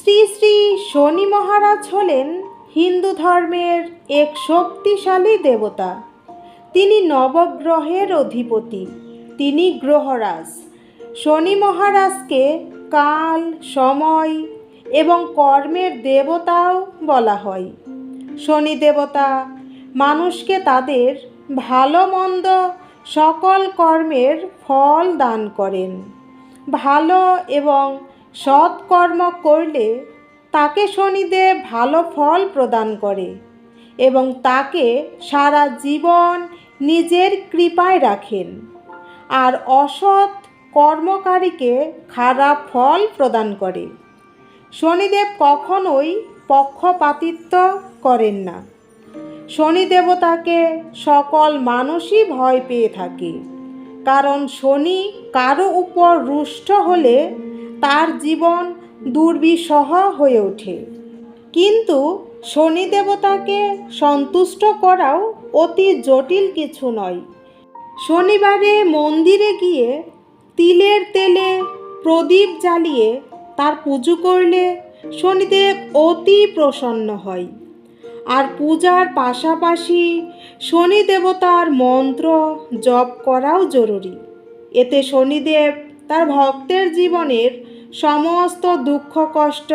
শ্রী শ্রী শনি মহারাজ হলেন হিন্দু ধর্মের এক শক্তিশালী দেবতা। তিনি নবগ্রহের অধিপতি, তিনি গ্রহরাজ। শনি মহারাজকে কাল, সময় এবং কর্মের দেবতাও বলা হয়। শনি দেবতা মানুষকে তাদের ভালো মন্দ সকল কর্মের ফল দান করেন। ভালো এবং সৎ কর্ম করলে তাকে শনিদেব ভালো ফল প্রদান করে এবং তাকে সারা জীবন নিজের কৃপায় রাখেন আর অসৎ কর্মকারীকে খারাপ ফল প্রদান করে। শনিদেব কখনোই পক্ষপাতিত্ব করেন না। শনি দেবতাকে সকল মানুষই ভয় পেয়ে থাকে। কারণ শনি কারও উপর রুষ্ট হলে তার জীবন দুর্বিষহ হয়ে ওঠে। কিন্তু শনি দেবতাকে সন্তুষ্ট করাও অতি জটিল কিছু নয়। শনিবারে মন্দিরে গিয়ে তিলের তেলে প্রদীপ জ্বালিয়ে তার পুজো করলে শনিদেব অতি প্রসন্ন হয়। আর পূজার পাশাপাশি শনি দেবতার মন্ত্র জপ করাও জরুরি। এতে শনিদেব তার ভক্তের জীবনের সমস্ত দুঃখ, কষ্ট,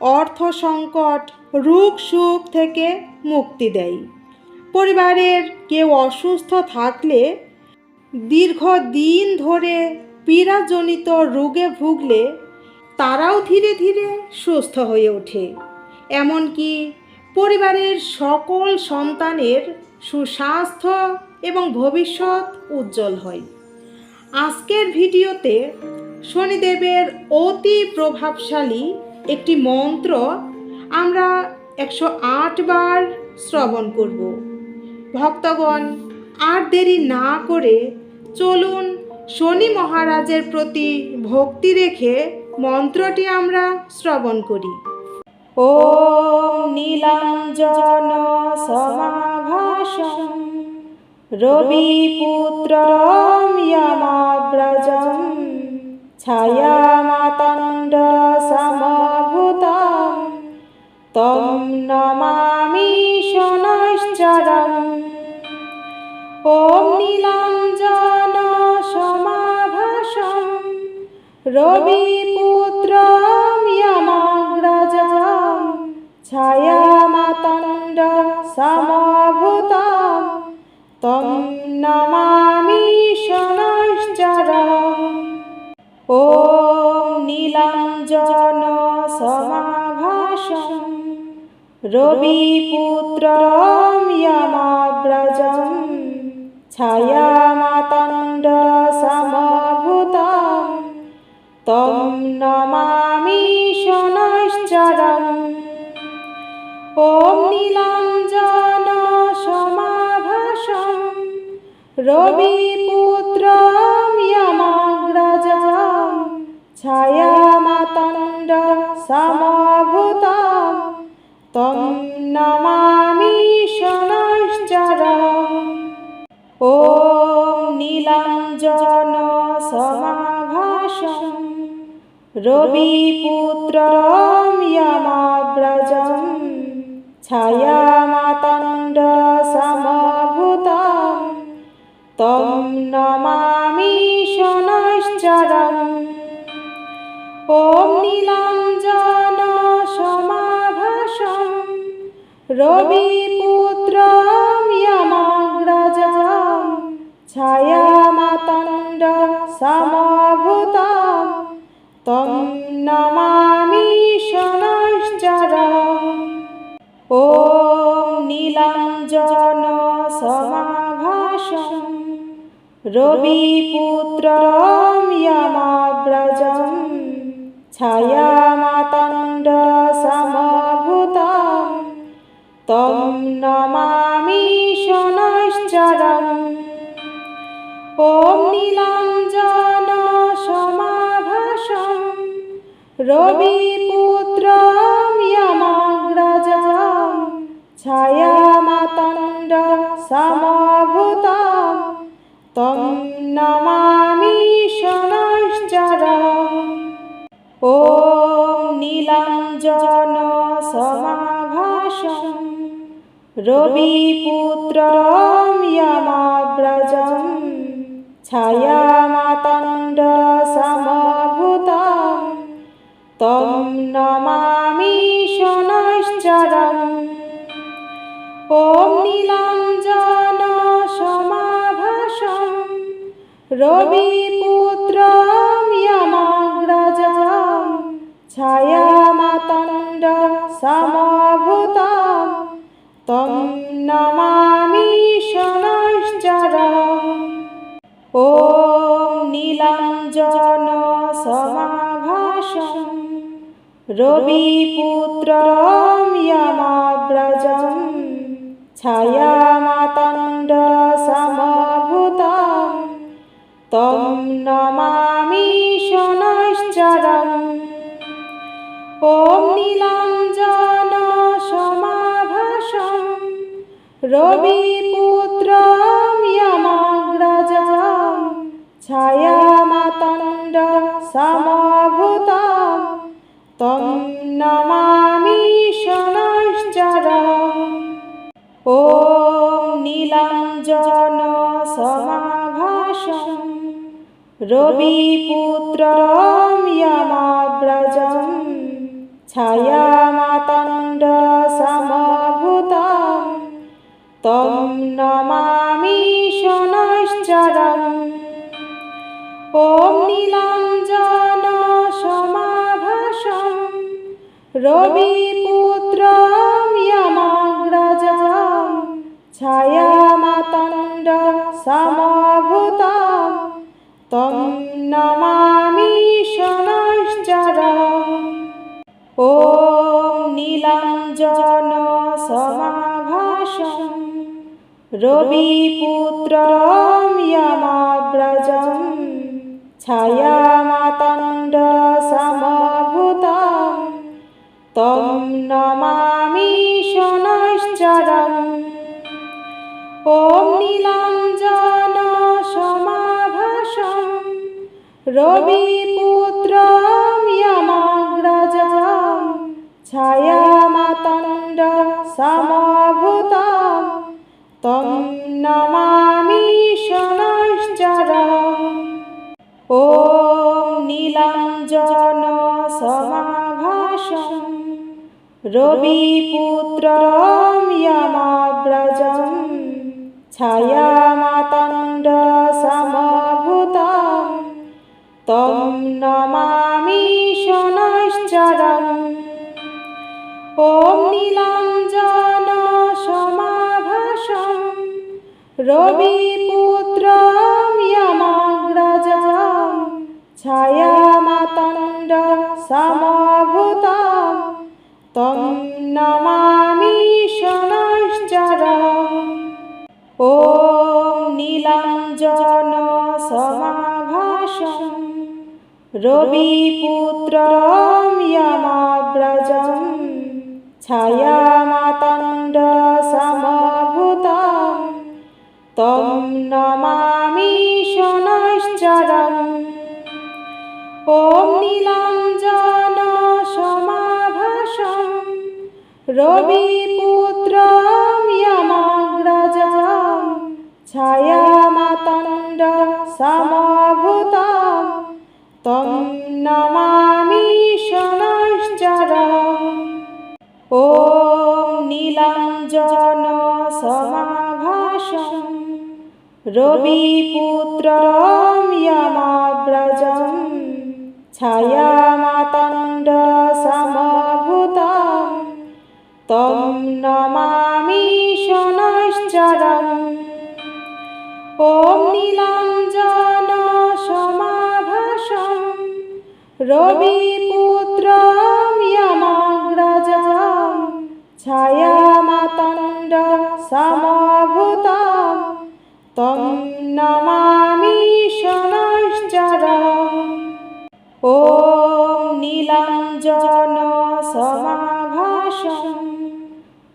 অর্থ সংকট, রোগ, সুখ থেকে মুক্তি দেয়। পরিবারের কেউ অসুস্থ থাকলে দীর্ঘ দিন ধরে পীড়াজনিত রোগে ভুগলে তারাও ধীরে ধীরে সুস্থ হয়ে ওঠে। এমনকি পরিবারের সকল সন্তানের সুস্বাস্থ্য এবং ভবিষ্যৎ উজ্জ্বল হয়। আজকের ভিডিওতে শনিদেবের অতি প্রভাবশালী একটি মন্ত্র আমরা একশো আট বার শ্রবণ করব। ভক্তগণ, আর দেরি না করে চলুন শনি মহারাজের প্রতি ভক্তি রেখে মন্ত্রটি আমরা শ্রবণ করি। ও নীলাঞ্জন সমাভাসম রবিপুত্র ইয়ামাব্রজম। छायामातण्डसमभूतं तं नमामि शनश्चरम् ॐ नीलाञ्जन समाभाषं रविपुत्रं यमाग्रजं छायामातण्ड समभूतं तं नमामि ॐ नीलाञ्जन समाभाषं रविपुत्रं यमाग्रजं छायामातण्ड समभूतं तं नमामि शनश्चरम् ॐ नीलाञ्जन समाभाषं ছায়ামাতণ্ড সমভূতাম। তম নমামি সনশ্চর ওম নীলাঞ্জন সমাভাসম রবিপুত্রম যমাগ্রজম ছায়ামাতণ্ড সমভূতাম। তম নমামি ॐ नीलाञ्जन समाभाषं रविपुत्रं यमाग्रजं छायामातण्ड समभूतं तं नमामि शनश्चरम् ॐ नीलाञ्जन समाभाषं रविपुत्रं यमाग्रजं छायामातण्ड समभूतं तं नमामि शनश्चरम् ॐ नीलाञ्जन समाभाषं रविपुत्रं यमाग्रजं छायामातण्ड समभूतं तं नमामि रविपुत्रं यमाग्रजं छायामातण्डसमभूतं तं नमामि शनश्चरम् ॐ नीलाञ्जनसमाभाषं रविपुत्रं यमाग्रजं छायामातण्ड सम তম নমামি সনশ্চরম ওম নীলাঞ্জন সমাভাসম রবিপুত্রম যমাব্রজম ছায়ামাতণ্ড সমভূতম। তম নমামি সনশ্চরম। ওম রবিপুত্রম যমগ্রজম ছায়ামাতণ্ড সমভূতম তম নমামি শনশ্চরম। ॐ নীলাঞ্জন সমাভাসম যমগ্রজম ছায়ামাতণ্ড তম নমামি শনশ্চরম। ॐ নীলাঞ্জন সমাভাসম রবিপুত্রম যমগ্রজম ছায়ামাতণ্ড সমভূতম। তম নমামি শনশ্চরম। ॐ নীলাঞ্জন সমাভাসম রবিপুত্রম যমগ্রজম ছায়ামাতণ্ড সমভূতম তম নমামি শনশ্চরম। ॐ নীলাঞ্জন সমাভাসম রবিপুত্রম যমগ্রজম ছায়ামাতণ্ড সমভূতম তম নমামি শনশ্চরম ॐ নীলাঞ্জন সমাভাসম রবিপুত্রম যমগ্রজম ছায়ামাতণ্ড সমভূতম। তম নমামি শনশ্চরম ॐ নীলাঞ্জন সমাভাসম রবিপুত্রম যমগ্রজম ছায়ামাতণ্ড সমভূতম তম নমামি শনশ্চরম ॐ নীলাঞ্জন সমাভাসম রবিপুত্রম যমগ্রজম ছায়ামাতণ্ড সমভূতম তম নমামি শনশ্চরম। ॐ নীলাঞ্জন সমাভাসম রবিপুত্রম যমগ্রজম ছায়ামাতণ্ড সমভূতম। তম নমামি শনশ্চরম। ॐ রবিপুত্রম যমগ্রজম ছায়ামাতণ্ড সমভূতম তম নমামি শনশ্চরম। ॐ নীলাঞ্জন সমাভাসম তম নমামি সনশ্চরম ওম নীলাঞ্জন সমাভাসম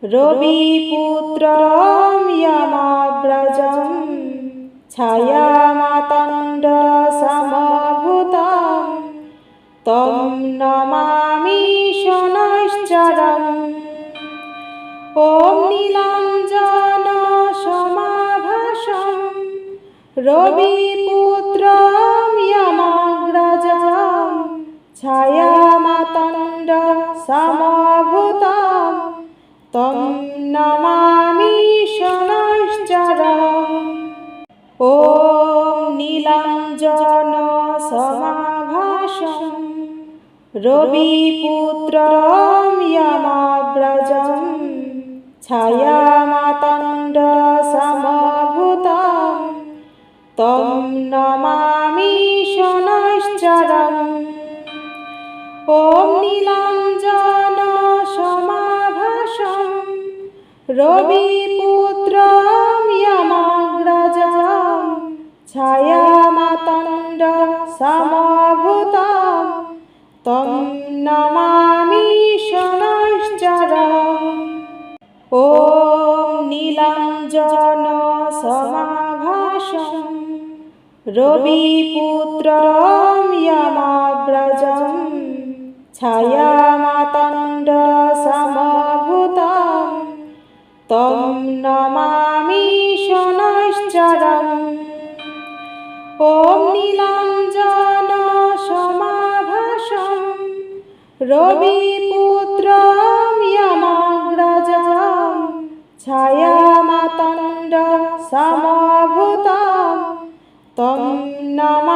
রবিপুত্রম যমাগ্রজম ছায়ামাতণ্ড সমভূতম। তম নমামি সনশ্চরম ওম নীলাঞ্জন रविपुत्रं यमाग्रजां छायामतण्ड समभूतां तं नमामि शनश्चरम् ॐ नीलाञ्जनसमाभाषं रविपुत्रं यमाग्रजं छायामतण्ड নীলাঞ্জন সমাভাসম রবিপুত্রম ইয়ামাগ্রজম ছায়ামাতণ্ড সমভূতম। তম নমামি শনশ্চরম ॐ নীলাঞ্জন ইয়ামাগ্রজম ছায়ামাতণ্ড সমভূতম তম নমামি শনশ্চরম ॐ নীলাঞ্জন সমাভাসম রবিপুত্রম ইয়ামাগ্রজম ছায়ামাতণ্ড সমভূতম তম নমামি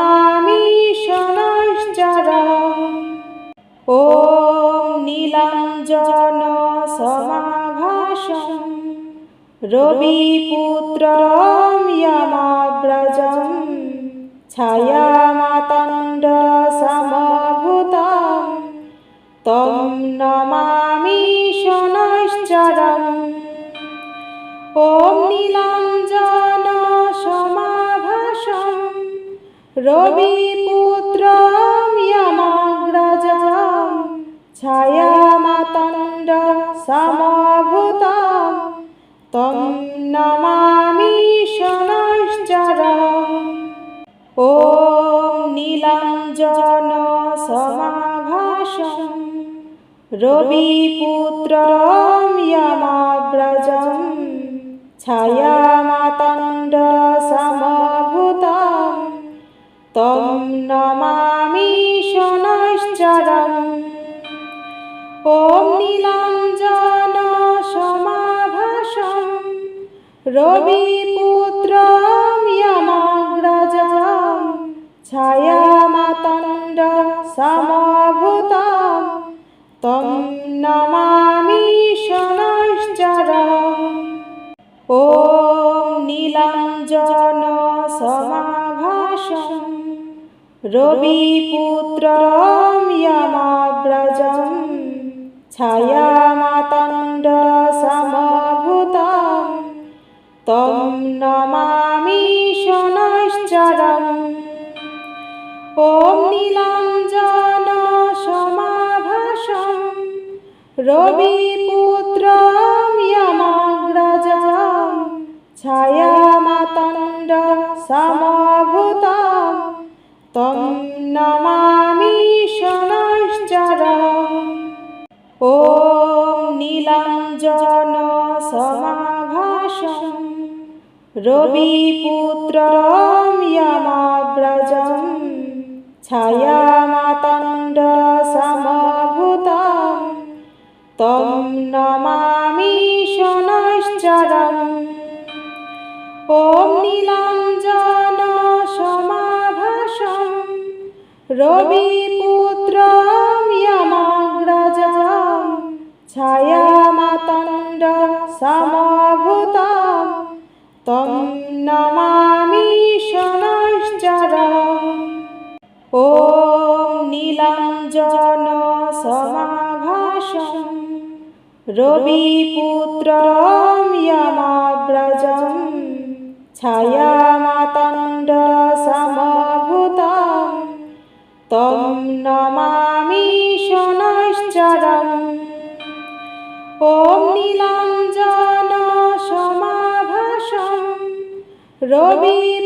ॐ সমাভাসম রবিপুত্রম ইয়ামাগ্রজম ছায়ামাতণ্ড সমভূতম। তম নমামি শনশ্চরম। ॐ নীলাঞ্জন সমাভাসম রবিপুত্রম ॐ রবিপুত্রম ইয়ামাগ্রজম ছায়ামাতণ্ড সমভূতম। তম নমামি শনশ্চরম। ॐ রবিপুত্রম ইয়ামাগ্রজম ছায়ামাতণ্ড সমভূতম। তম নমামি শনশ্চরম ॐ নীলাঞ্জন সমাভাসম রবিপুত্রম ইয়ামাগ্রজম। ছায়ামাতণ্ড সমভূতম। তম নমামি শনশ্চরম ॐ সমাভাসম রবিপুত্রম ইয়ামাগ্রজম। ছায়ামাতণ্ড সমভূতম। তম নমামি শনশ্চরম ॐ নীলাঞ্জন সমাভাসম রবিপুত্রম ইয়ামাগ্রজম ছায়ামাতণ্ড সমভূতম তম নমামি শনশ্চরম। ॐ নীলাঞ্জন সমাভাসম রবিপুত্রম ইয়ামাগ্রজম। ছায়ামাতণ্ড সমভূতম ॐ সমাভাসম রবিপুত্রম ইয়ামাগ্রজম। ছায়ামাতণ্ড সমভূতম। তম নমামি শনশ্চরম। ॐ নীলাঞ্জন সমাভাসম রবিপুত্রম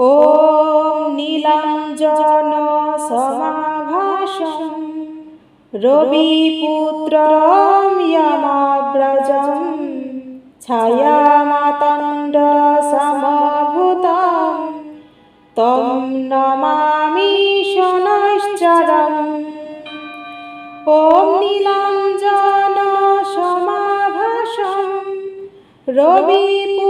ॐ नीलाञ्जनसमाभाषम् रविपुत्रं यमाग्रजं छायामातण्डसमभूतं तं नमामि शनश्चरम् ॐ नीलाञ्जनसमाभाषं रविपुत्रं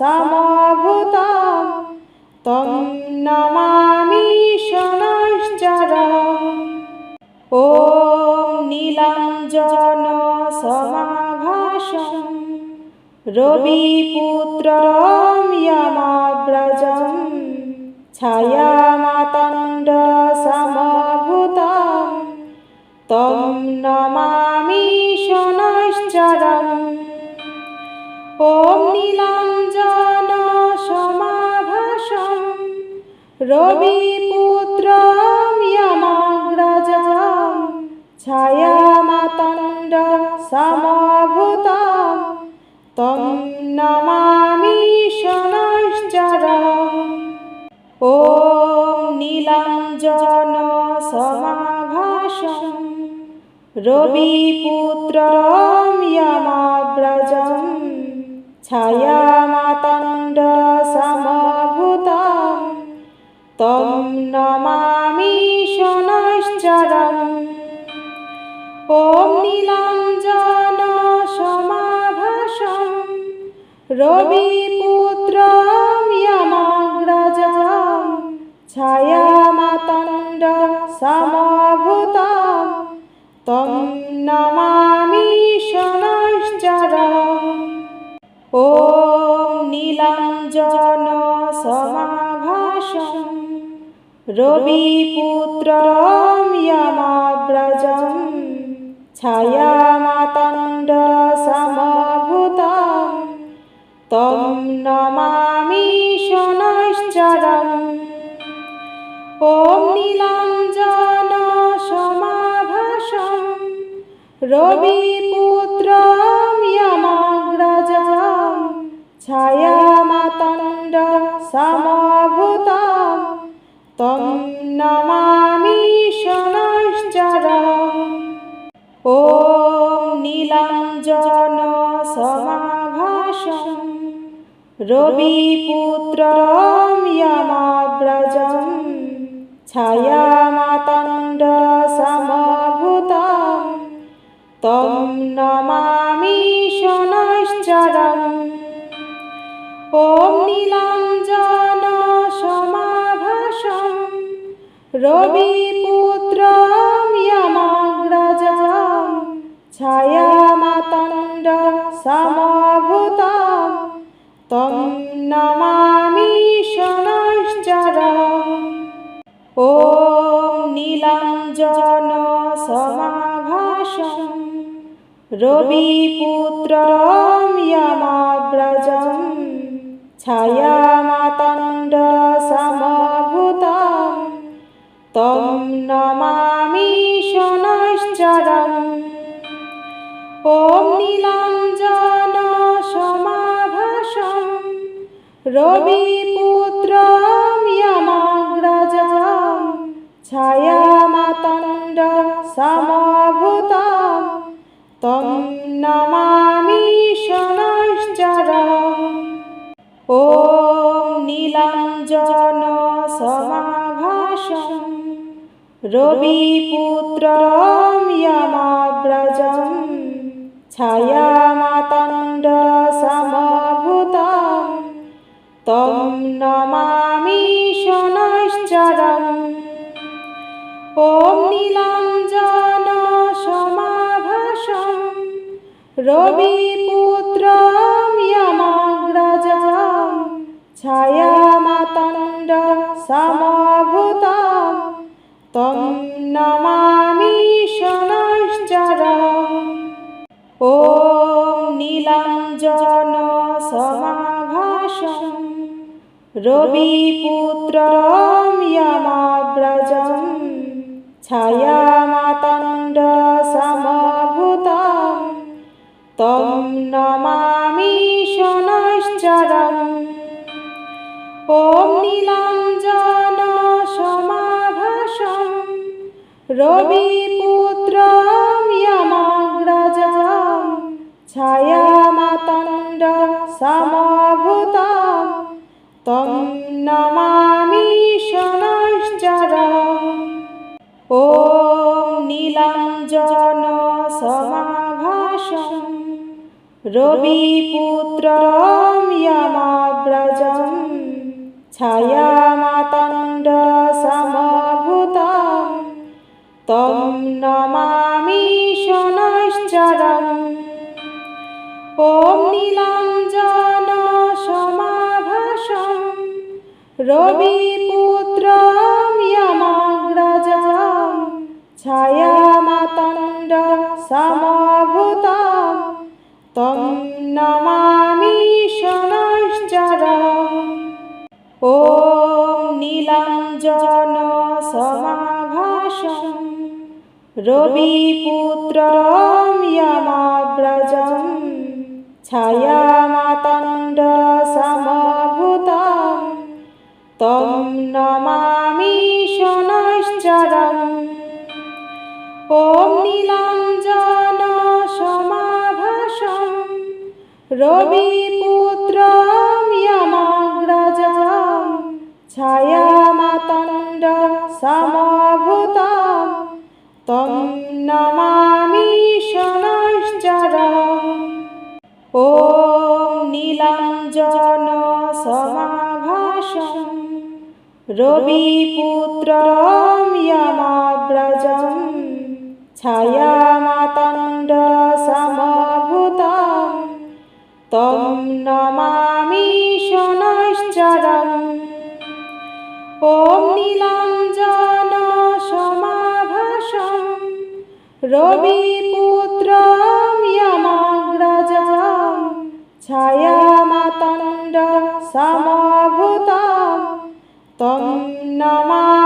সমভূতাম তম নমামি সনশ্চরম। ওম নীলাঞ্জন সমাভাসম রবিপুত্রম যমাব্রজম ছায়ামাতণ্ড সমভূতাম তম নমামি নীলা रविपुत्रं यमाग्रजं छायामातण्डसमभूतं तं नमामि शनश्चरम् ॐ नीलाञ्जनसमाभाषं रविपुत्रं यमाग्रजं छायामातण्डसमभूतं তম নমামি সোনাশ্চরম। ওম নীলাঞ্জন সমাভাসম রবিপুত্র ছায়া মাতণ্ড সমভূত তম रविपुत्रं यमाग्रजं छायामातण्डसमभूतं तं नमामि शनश्चरम् ॐ नीलाञ्जनसमाभाषं रविपुत्रं তম নমামি সনশ্চরা। ওম নীলাঞ্জন সমাভাসম রবিপুত্রম যমাগ্রজম ছায়ামাতণ্ড সমভূতম। তম নমামি সনশ্চরম। रविपुत्रं यमाग्रजं छायामातण्डसमभूतं तं नमामि शनश्चरम् ॐ नीलाञ्जनसमाभाषं रविपुत्रं यमाग्रजं छायामातण्डसमभूतं ॐ नीलाञ्जनसमाभाषं रविपुत्रं यमाग्रजं छायामातण्डसमभूतं तं नमामि शनश्चरम् ॐ नीलाञ्जनसमाभाषं रविपुत्रं यमाग्रजं ছায়ামাতণ্ডসমভূতাম তম নমামি সোনশ্চরম ওম নীলাঞ্জন সমাভাসম রবিপুত্রম ইয়মাগ্রজম ছায়ামাতণ্ড সমভূতাম তম নমামি ॐ नीलाञ्जनसमाभाषं रविपुत्रं यमाव्रजं छायामातण्डसमभूतं तं नमामि शनश्चरम् ॐ नीलाञ्जनसमाभाषं रविपुत्र ছায়ামাতণ্ড সমভূতম। তম নমামি শনশ্চরম ॐ নীলাঞ্জন সমাভাসম রবিপুত্রম যমগ্রজম ছায়ামাতণ্ড ॐ সমাভাসম রবিপুত্রম যমগ্রজম ছায়ামাতণ্ড সমভূতম। তম নমামি শনশ্চরম ॐ সমাভাসম রবিপুত্রম যমগ্রজম ছায়ামাতণ্ড সমভূতম তম নমামি শনশ্চরম ॐ নীলাঞ্জন সমাভাসম রবিপুত্রম যমগ্রজম ছায়ামাতণ্ড সমভূতম তম নমামি শনশ্চরম ॐ রবিপুত্রম যমগ্রজম ছায়ামাতণ্ড সমভূতম। তম নমামি শনশ্চরম। ॐ রবিপুত্রম যমগ্রজম ছায়ামাতণ্ড সমভূত তম নমা